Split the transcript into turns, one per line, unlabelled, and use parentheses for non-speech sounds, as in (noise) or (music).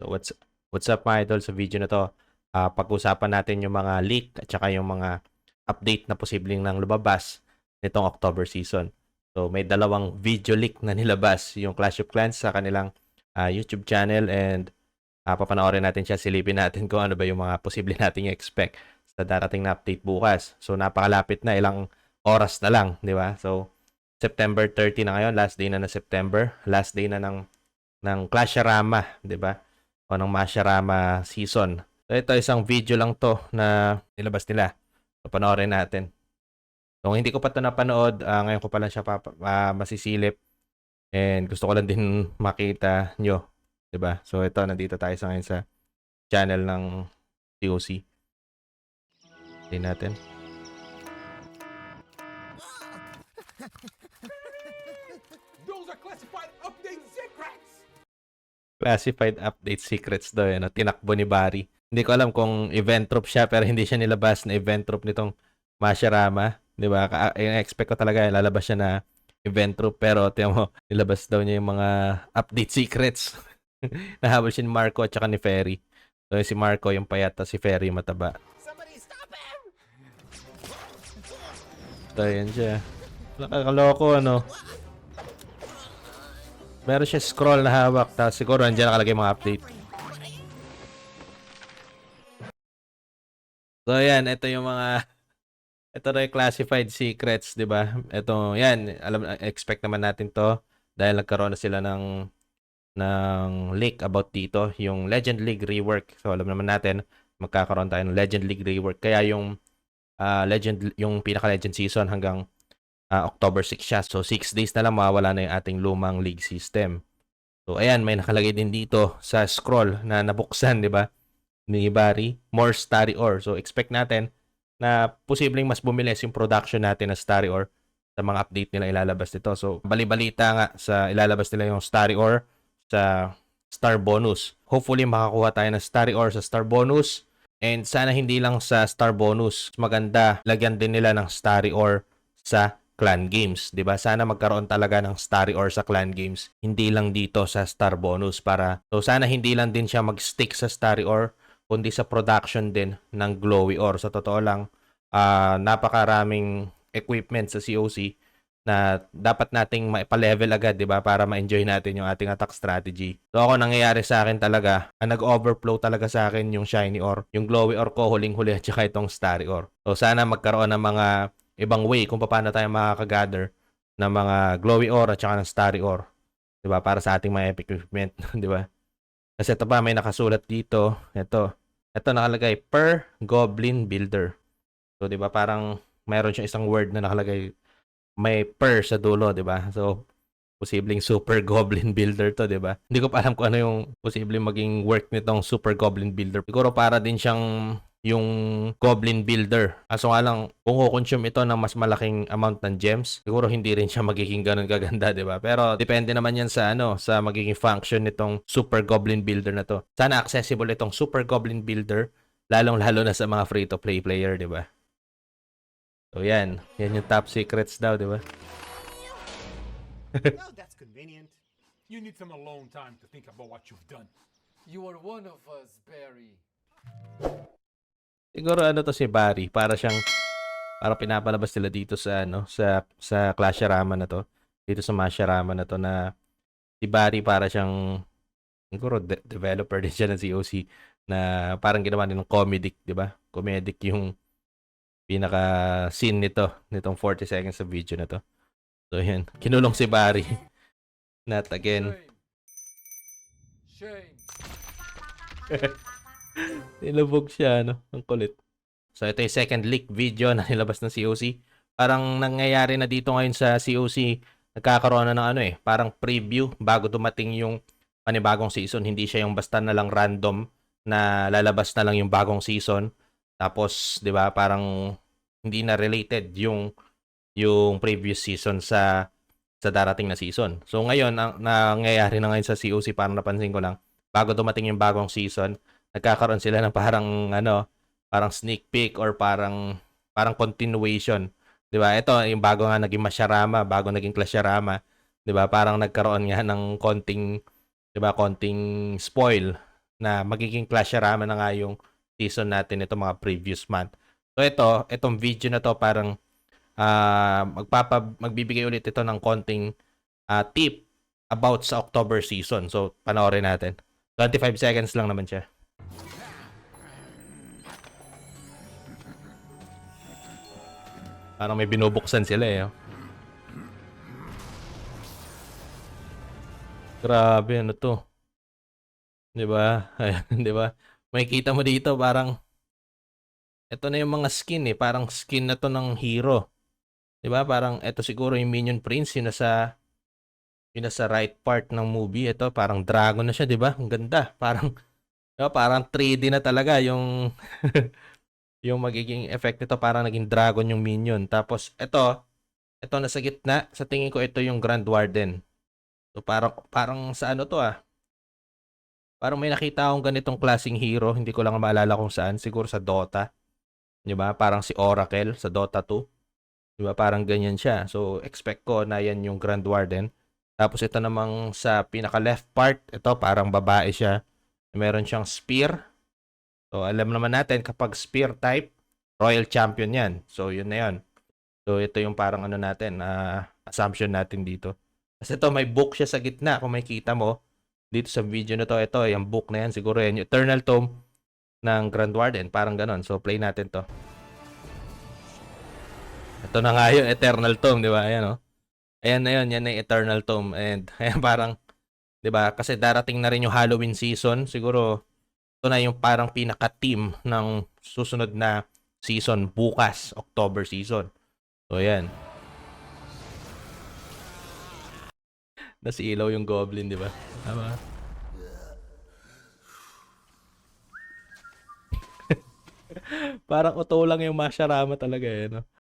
So what's what's up mga idol sa video na to? ah, pag-usapan natin yung mga leak at saka yung mga update na posibleng nang lumabas nitong October season. So may dalawang video leak na (laughs) nilabas yung Clash of Clans sa kanilang ah, YouTube channel and uh, papanoorin natin siya, silipin natin kung ano ba yung mga posible (laughs) nating expect sa darating na update bukas. So napakalapit na, ilang oras na lang, di ba? So September 30 na ngayon, last day na ng September, last day na ng ng Clasharama, di ba? O ng Masharama season. So ito isang video lang to na nilabas nila. So panoorin natin. So hindi ko pa ito napanood, ah, ngayon ko pa lang siya papa, ah, masisilip. And gusto ko lang din (laughs) makita nyo. ba? So ito, nandito tayo sa ngayon sa channel ng TOC. Tingnan natin.
Those are classified update secrets!
Classified update secrets daw yan. Tinakbo ni Barry. Hindi ko alam kung event troop siya pero hindi siya nilabas na event troop nitong Masharama. Di ba? Ka- Yung expect ko talaga lalabas siya na event troop pero tiyan mo, nilabas daw niya yung mga update secrets. (laughs) Nahabol siya ni Marco at saka ni Ferry. So si Marco yung payat at si Ferry mataba. Ito yan siya. Nakakaloko ano. Meron siya scroll na hawak tapos siguro nandiyan nakalagay mga update. So yan, ito yung mga (laughs) ito na yung classified secrets, 'di ba? Ito, yan, alam expect naman natin 'to dahil nagkaroon na sila ng ng leak about dito, yung Legend League rework. So alam naman natin magkakaroon tayo ng Legend League rework. Kaya yung ah, Legend yung pinaka Legend season hanggang ah, October 6 siya. So 6 days na lang mawawala na yung ating lumang league system. So ayan, may nakalagay din dito sa scroll na nabuksan, 'di ba? Ni Barry, more Starry Ore. So expect natin na posibleng mas bumilis yung production natin ng Starry Ore sa mga update nila ilalabas nito. So bali-balita nga sa ilalabas nila yung Starry Ore sa Star Bonus. Hopefully makakuha tayo ng Starry Ore sa Star Bonus. And sana hindi lang sa Star Bonus. Maganda, lagyan din nila ng Starry Ore sa Clan Games, 'di ba? Sana magkaroon talaga ng Starry Ore sa Clan Games, hindi lang dito sa Star Bonus para so sana hindi lang din siya mag-stick sa Starry Ore kundi sa production din ng Glowy Ore. Sa totoo lang, ah napakaraming equipment sa COC na dapat nating maipa-level agad, 'di ba, para ma-enjoy natin yung ating attack strategy. So ako nangyayari sa akin talaga, ang nag-overflow talaga sa akin yung shiny ore, yung glowy ore ko huling-huli at saka itong starry ore. So sana magkaroon ng mga ibang way kung paano tayo makaka-gather ng mga glowy ore at saka ng starry ore. 'Di ba? Para sa ating mga epic equipment, (laughs) 'di ba? Kasi ito pa may nakasulat dito, ito. Ito nakalagay per goblin builder. So 'di ba parang mayroon siyang isang word na nakalagay may per sa dulo, 'di ba? So posibleng super goblin builder to, 'di ba? Hindi ko pa alam kung ano yung posibleng maging work nitong super goblin builder. Siguro para din siyang yung goblin builder. Kaso nga lang, kung kukonsume ito ng mas malaking amount ng gems, siguro hindi rin siya magiging ganun kaganda, 'di ba? Pero depende naman 'yan sa ano, sa magiging function nitong super goblin builder na to. Sana accessible itong super goblin builder lalong-lalo na sa mga free-to-play player, 'di ba? So yan, yan yung top secrets daw, 'di ba?
well, that's convenient. You need some alone time to think about what you've done.
You are one of us, Barry.
Siguro ano to si Barry, para siyang para pinapalabas nila dito sa ano, sa sa Clasharama na to. Dito sa Masharama na to na si Barry para siyang siguro de- developer (laughs) din siya ng COC na parang ginawa nilang comedic, 'di ba? Comedic yung pinaka scene nito, nitong 40 seconds sa video na to. So yan, kinulong si Barry. (laughs) Not again.
Shame. (laughs) (laughs)
Nilubog siya, no? Ang kulit. So, ito yung second leak video (laughs) na nilabas ng COC. Parang nangyayari na dito ngayon sa COC, nagkakaroon na ng ano eh, parang preview bago dumating yung panibagong season. Hindi siya yung basta na lang random na lalabas na lang yung bagong season. Tapos, 'di ba, parang hindi na related yung yung previous season sa sa darating na season. So ngayon, ang nangyayari na ngayon sa COC, parang napansin ko lang, bago dumating yung bagong season, nagkakaroon sila ng parang ano, parang sneak peek or parang parang continuation. 'Di ba? Ito yung bago nga naging Masharama, bago naging Clasharama, 'di ba? Parang nagkaroon nga ng konting 'di ba, konting spoil na magiging Clash Rama na nga yung season natin ito mga previous month. So ito, itong video na to parang ah magpapa magbibigay ulit ito ng konting ah, tip about sa October season. So panoorin natin. 25 seconds lang naman siya. Parang may binubuksan sila eh. oh. Grabe, ano to? 'Di ba? (laughs) Ayan, 'di ba? Makikita mo dito parang ito na yung mga skin eh, parang skin na to ng hero. 'Di ba? Parang ito siguro yung Minion Prince yun nasa yun nasa right part ng movie. Ito parang dragon na siya, 'di ba? Ang ganda. Parang 'di ba? Parang 3D na talaga yung (laughs) yung magiging effect nito parang naging dragon yung minion. Tapos ito, ito nasa gitna, sa tingin ko ito yung Grand Warden. So parang parang sa ano to ah. Parang may nakita akong ganitong klaseng hero, hindi ko lang maalala kung saan, siguro sa Dota. 'Di ba? Parang si Oracle sa Dota 2. 'Di ba? Parang ganyan siya. So expect ko na yan yung Grand Warden. Tapos ito namang sa pinaka left part, ito parang babae siya. Meron siyang spear. So alam naman natin kapag spear type, royal champion 'yan. So yun na 'yon. So ito yung parang ano natin, ah, assumption natin dito. Kasi ito may book siya sa gitna kung makikita mo dito sa video na to, ito yung book na yan siguro yan, Eternal Tome ng Grand Warden, parang ganon. So play natin to. Ito na nga yung Eternal Tome, di ba? Ayan oh. Ayan na yun, yan na yung Eternal Tome and (laughs) ayan parang 'di ba? Kasi darating na rin yung Halloween season, siguro ito na yung parang pinaka-team ng susunod na season bukas, October season. So ayan. Nasilaw yung goblin, di ba? Tama. (laughs) Parang uto lang yung Masharama talaga eh, no?